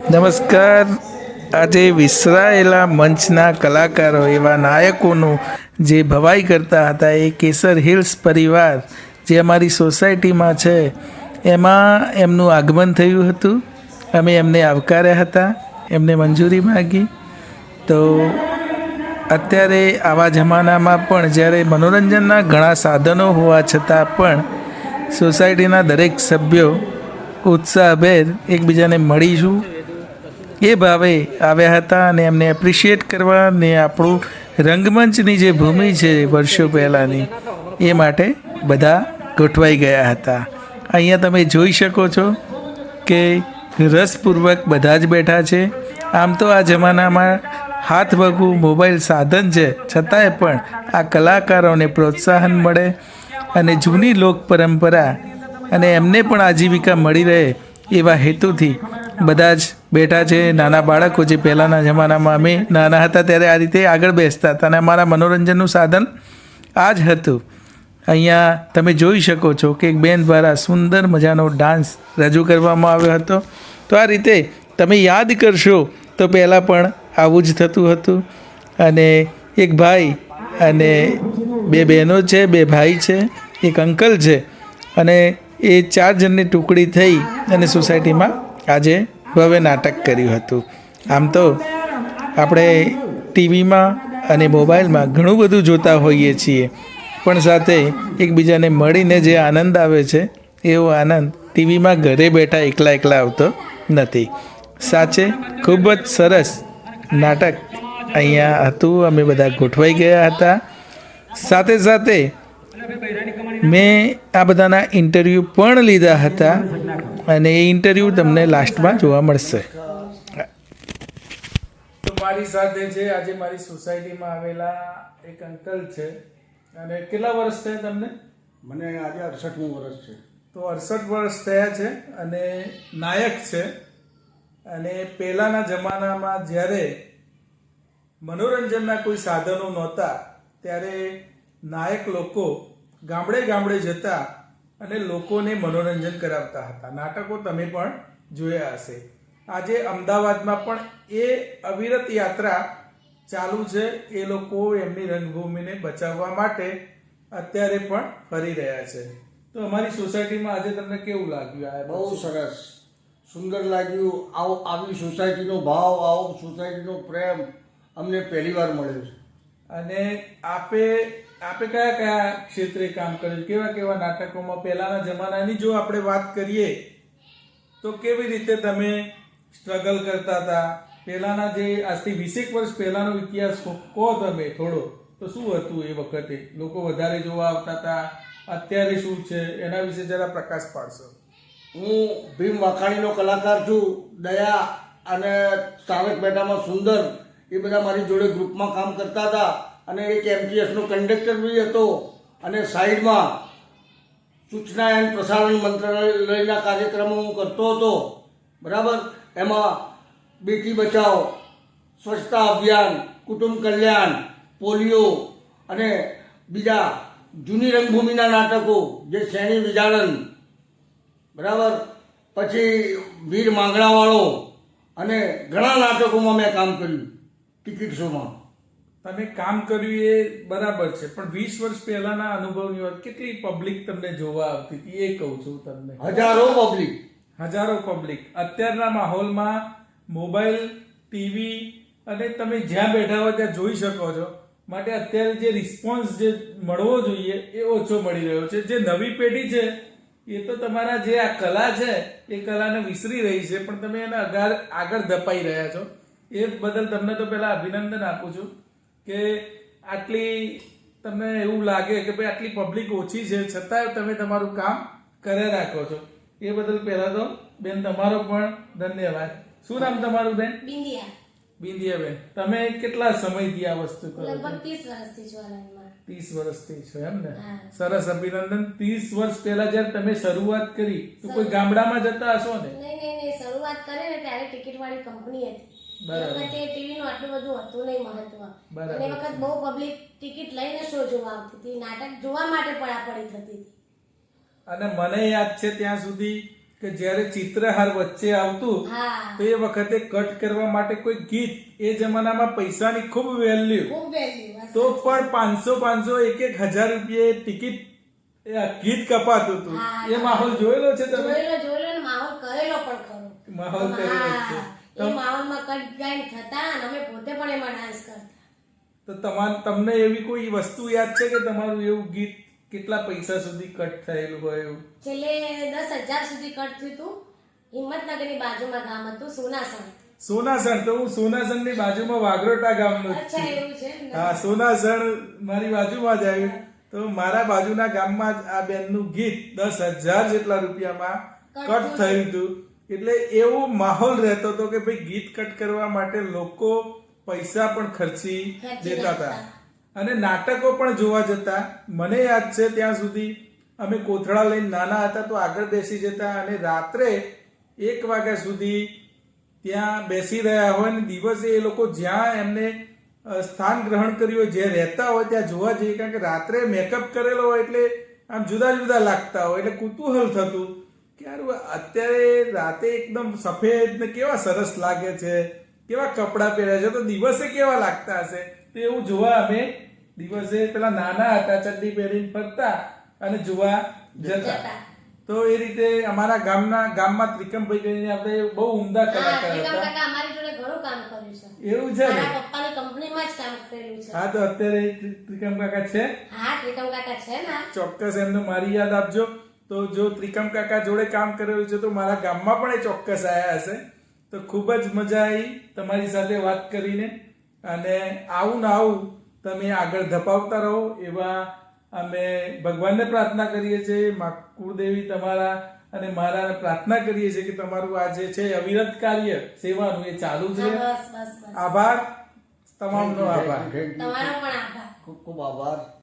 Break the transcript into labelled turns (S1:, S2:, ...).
S1: નમસ્કાર. આજે વિસરાયેલા મંચના કલાકારો, એવા નાયકોનું જે ભવાઈ કરતા હતા એ કેસર હિલ્સ પરિવાર જે અમારી સોસાયટીમાં છે, એમાં એમનું આગમન થયું હતું. અમે એમને આવકાર્યા હતા, એમને મંજૂરી માગી. તો અત્યારે આવા જમાનામાં પણ જ્યારે મનોરંજનના ઘણા સાધનો હોવા છતાં પણ સોસાયટીના દરેક સભ્યો ઉત્સાહભેર એકબીજાને મળીશું. એ ભાવે આવ્યા હતા અને એમને એપ્રિશિએટ કરવા ને આપણું રંગમંચની જે ભૂમિ છે વર્ષો પહેલાંની, એ માટે બધા ગોઠવાઈ ગયા હતા. અહીંયા તમે જોઈ શકો છો કે રસપૂર્વક બધા જ બેઠા છે. આમ તો આ જમાનામાં હાથ વગું મોબાઈલ સાધન છે, છતાંય પણ આ કલાકારોને પ્રોત્સાહન મળે અને જૂની લોક પરંપરા અને એમને પણ આજીવિકા મળી રહે એવા હેતુથી બધા જ બેઠા છે, નાના બાળકો જે પહેલાંના જમાનામાં અમે નાના હતા ત્યારે આ રીતે આગળ બેસતા હતા અને અમારા મનોરંજનનું સાધન આ જ હતું. અહીંયા તમે જોઈ શકો છો કે એક બેન દ્વારા સુંદર મજાનો ડાન્સ રજૂ કરવામાં આવ્યો હતો. તો આ રીતે તમે યાદ કરશો તો પહેલાં પણ આવું જ થતું હતું અને એક ભાઈ અને બે બહેનો છે, બે ભાઈ છે, એક અંકલ છે અને એ ચાર જણની ટુકડી થઈ અને સોસાયટીમાં આજે ભવ્ય નાટક કર્યું હતું. આમ તો આપણે ટીવીમાં અને મોબાઈલમાં ઘણું બધું જોતા હોઈએ છીએ. પણ સાથે એકબીજાને મળીને જે આનંદ આવે છે, એવો આનંદ ટીવીમાં ઘરે બેઠા એકલા એકલા આવતો નથી. સાચે ખૂબ જ સરસ નાટક અહીંયા હતું. અમે બધા ગોઠવાઈ ગયા હતા. સાથે સાથે મેં આ બધાના ઇન્ટરવ્યૂ પણ લીધા હતા. અને એ ઇન્ટરવ્યૂ તમને લાસ્ટમાં જોવા મળશે. તો મારી સાથે છે આજે મારી સોસાયટીમાં આવેલા એક અંકલ છે. અને કેટલા વર્ષ થયા તમને?
S2: મને આજે અડસઠમું વર્ષ છે.
S1: તો અડસઠ વર્ષ થયા છે અને નાયક છે. અને પહેલાંના જમાનામાં જ્યારે મનોરંજનના કોઈ સાધનો નહોતા ત્યારે નાયક લોકો ગામડે ગામડે જતા અને લોકોને મનોરંજન કરાવતા હતા. નાટકો તમે પણ જોયા હશે. આજે અમદાવાદમાં પણ એ અવિરત યાત્રા ચાલુ છે. એ લોકો એમની રંગભૂમિને બચાવવા માટે અત્યારે પણ ફરી રહ્યા છે. તો અમારી સોસાયટીમાં આજે તમને કેવું લાગ્યું આ
S2: બહુ સરસ. સુંદર લાગ્યું. આવો આવી સોસાયટીનો ભાવ આવો સોસાયટીનો પ્રેમ અમને પહેલીવાર મળ્યો છે.
S1: અને આપે આપે કયા કયા ક્ષેત્રે કામ કર્યું કેવા કેવા નાટકોમાં પહેલાના જમાનાની જો આપણે વાત કરીએ, તો કેવી રીતે તમે સ્ટ્રગલ કરતા હતા? પહેલાના જે આજથી વીસેક વર્ષ પહેલાનો ઇતિહાસ કહો- તમે થોડો. તો શું હતું એ વખતે? લોકો વધારે જોવા આવતા હતા. અત્યારે શું છે? એના વિશે જરા પ્રકાશ પાડશો.
S2: હું ભીમ વાખાણીનો કલાકાર છું. દયા અને તારક મહેતામાં સુંદર એ બધા મારી જોડે ગ્રુપમાં કામ કરતા હતા. અને એક એમટીએસનો કંડક્ટર બી હતો અને સાઈડમાં સૂચના એન્ડ પ્રસારણ મંત્રાલયના કાર્યક્રમો હું કરતો હતો. બરાબર? એમાં બેટી બચાવો સ્વચ્છતા અભિયાન, કુટુંબ કલ્યાણ, પોલિયો અને બીજા જૂની રંગભૂમિના નાટકો, જે શ્રેણી વિજાળન બરાબર? પછી વીર માંગણાવાળો અને ઘણા નાટકોમાં મેં કામ કર્યું ટિકિટ શોમાં.
S1: તમે કામ કર્યું એ બરાબર છે પણ વીસ વર્ષ પહેલાના અનુભવની વાત કેટલી પબ્લિક તમને જોવા આવતી હતી એ કહું છું તમને.
S2: હજારો પબ્લિક
S1: હજારો પબ્લિક અત્યારના માહોલમાં મોબાઈલ ટીવી અને તમે જ્યાં બેઠા હો ત્યાં જોઈ શકો છો. માટે અત્યારે જે રિસ્પોન્સ જે મળવો જોઈએ એ ઓછો મળી રહ્યો છે. જે નવી પેઢી છે એ તો તમારા જે આ કલા છે એ કલાને વિસરી રહી છે પણ તમે એને આગળ આગળ ધપાઈ રહ્યા છો. એ બદલ તમને તો પહેલા અભિનંદન આપું છું. કે આટલી તમને એવું લાગે કે ભાઈ આટલી પબ્લિક ઓછી છે છતાંય તમે તમારું કામ કરે રાખો છો. એ બદલ પહેલા તો બેન તમારો પણ ધન્યવાદ. શું નામ તમારું બેન?
S3: બિંદિયા.
S1: બેન તમે કેટલા સમયથી આ વસ્તુ કરો
S3: લગભગ ત્રીસ વર્ષથી છો લાઈનમાં
S1: ત્રીસ વર્ષથી છો એમ ને? સરસ અભિનંદન. ત્રીસ વર્ષ પહેલા જ્યારે તમે શરૂઆત કરી તો કોઈ ગામડામાં જતા હશો ને?
S3: નહીં નહીં શરૂઆત કરે ને ત્યારે ટિકિટ વાળી કંપની હતી. વખતે ટીવી નું આટલું બધું હતું નહીં મહત્વ. અને વખત બહુ પબ્લિક ટિકિટ લઈને શો જોવા આવતી હતી. નાટક જોવા માટે પડાપડી થતી હતી.
S1: અને મને યાદ છે ત્યાં સુધી કે જ્યારે ચિત્રહાર વચ્ચે આવતું તો એ વખતે કટ કરવા માટે કોઈ ગીત એ જમાનામાં પૈસાની ખૂબ વેલ્યુ તો પણ પાંચસો પાંચસો એક એક હજાર રૂપિયે ટિકિટ એ ગીત કપાતું હતું. એ માહોલ જોયેલો છે તમે?
S3: જોયેલો જોયેલો માહોલ કરેલો પણ ખરો.
S1: માહોલ કરેલો છે.
S3: એ માહોલમાં કટ ગાઈન થતા અને અમે પોતે પણ એમાં ડાન્સ કરતા.
S1: તો તમાર તમને એવી કોઈ વસ્તુ યાદ છે કે તમારું એવું ગીત કેટલા પૈસા સુધી કટ થયેલું હોય એવું?
S3: છેલ્લે દસ હજાર સુધી કટ થયું હતું હિંમતનગરની બાજુમાં ગામ હતું સોનાસણ.
S1: સોનાસણ? તો હું સોનાસણની બાજુમાં વાગરોટા ગામનો
S3: અચ્છા એવું છે
S1: હા સોનાસણ મારી બાજુમાં જ આવ્યું તો મારા બાજુના ગામમાં જ આ બેનનું ગીત દસ હજાર જેટલા રૂપિયામાં કટ થયું હતું. એટલે એવો માહોલ રહેતો હતો કે ભાઈ ગીત કટ કરવા માટે લોકો પૈસા પણ ખર્ચી દેતા હતા. અને નાટકો પણ જોવા જતા. મને યાદ છે ત્યાં સુધી અમે કોથળા લઈને નાના હતા તો આગળ બેસી જતા અને રાત્રે એક વાગ્યા સુધી ત્યાં બેસી રહ્યા હોય અને દિવસે એ લોકો જ્યાં એમને સ્થાન ગ્રહણ કર્યું હોય જે રહેતા હોય ત્યાં જોવા જઈએ કારણ કે રાત્રે મેકઅપ કરેલો હોય એટલે આમ જુદા જુદા લાગતા હોય એટલે કુતૂહલ થતું. અત્યારે રાતે એકદમ સફેદ ને કેવા સરસ લાગે છે કેવા કપડાં પહેરે છે તો દિવસે કેવા લાગતા હશે? તો એવું જોવા અમે દિવસે પેલા નાના હતા ચડ્ડી પહેરીને ફરતા અને જોવા જતા. તો એ રીતે અમારા ગામના ગામમાં ત્રિકમભાઈ કરીને આપણે બહુ ઉમદા કલાકાર હતા.
S3: અમારી જોડે ઘણું કામ કર્યું છે.
S1: એવું છે
S3: મારા પપ્પાની કંપનીમાં જ કામ કરેલું છે.
S1: હા તો અત્યારે ત્રિ- ત્રિકમ કાકા છે?
S3: હા ત્રિકમ કાકા છે ને?
S1: ચોક્કસ એમને મારી યાદ આપજો. તો જો ત્રિકમ કાકા જોડે કામ કરેલું છે તો મારા ગામમાં પણ એ ચોક્કસ આવ્યા હશે. તો ખૂબ જ મજા આવી તમારી સાથે વાત કરીને. અને આવું ને આવું તમે આગળ ધપાવતા રહો એવા અમે ભગવાનને પ્રાર્થના કરીએ છીએ મા કુળદેવી તમારા અને મારા પ્રાર્થના કરીએ છીએ કે તમારું આ જે છે અવિરત કાર્ય સેવાનું એ ચાલુ
S3: બસ
S1: આભાર. તમામનો આભાર.
S3: તમારો પણ આભાર.
S2: ખૂબ ખૂબ આભાર.